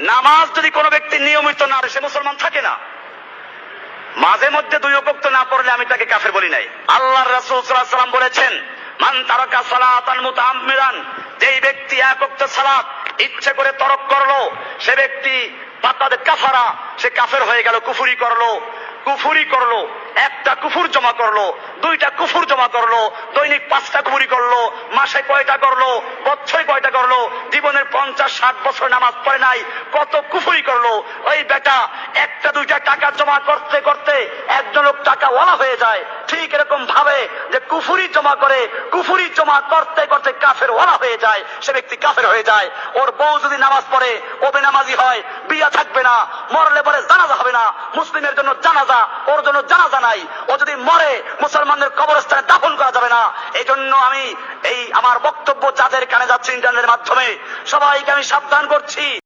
নামাজ যদি কোনো ব্যক্তি নিয়মিত না সে মুসলমান থাকে না। মাঝে মধ্যে দুই অপক্ত না পড়লে আমি তাকে কাফের বলি নাই। আল্লাহ রাসূল সাল্লাম বলেছেন, মান তারাকা সালাতান মুতাআম্মিদান যেই ব্যক্তি এক ওয়াক্ত সালাত ইচ্ছে করে তরক করল, সে ব্যক্তি পাতাদের কাফারা, সে কাফের হয়ে গেল, কুফুরি করল কুফুরি করল, একটা কুফুর জমা করল, দুইটা কুফুর জমা করল, দৈনিক পাঁচটা কুফুরি করল, মাসে কয়টা করল, বছরে কয়টা জীবনের পঞ্চাশ, ষাট বছর নামাজ পড়ে নাই, কত কুফুরি করল। ওই বেটা একটা, দুইটা টাকা জমা করতে করতে একজন লোক টাকা ওয়ালা হয়ে যায়। ঠিক এরকম ভাবে যে কুফুরি জমা করে, কুফুরি জমা করতে করতে কাফের ওয়ালা হয়ে যায়। সে ব্যক্তি কাফের হয়ে যায়। ওর বউ যদি নামাজ পড়ে ও বেনামাজি হয়, বিয়া থাকবে না, মরলে পরে জানাজা হবে না, মুসলিমের জন্য জানাজা, ওর জন্য জানাজা নাই। ও যদি মরে, মুসলমানদের কবরস্থানে দাফন করা যাবে না। এই জন্য আমি এই আমার বক্তব্য যাদের কানে যাচ্ছে ইন্টারনেটের মাধ্যমে সবাইকে আমি সাবধান করছি।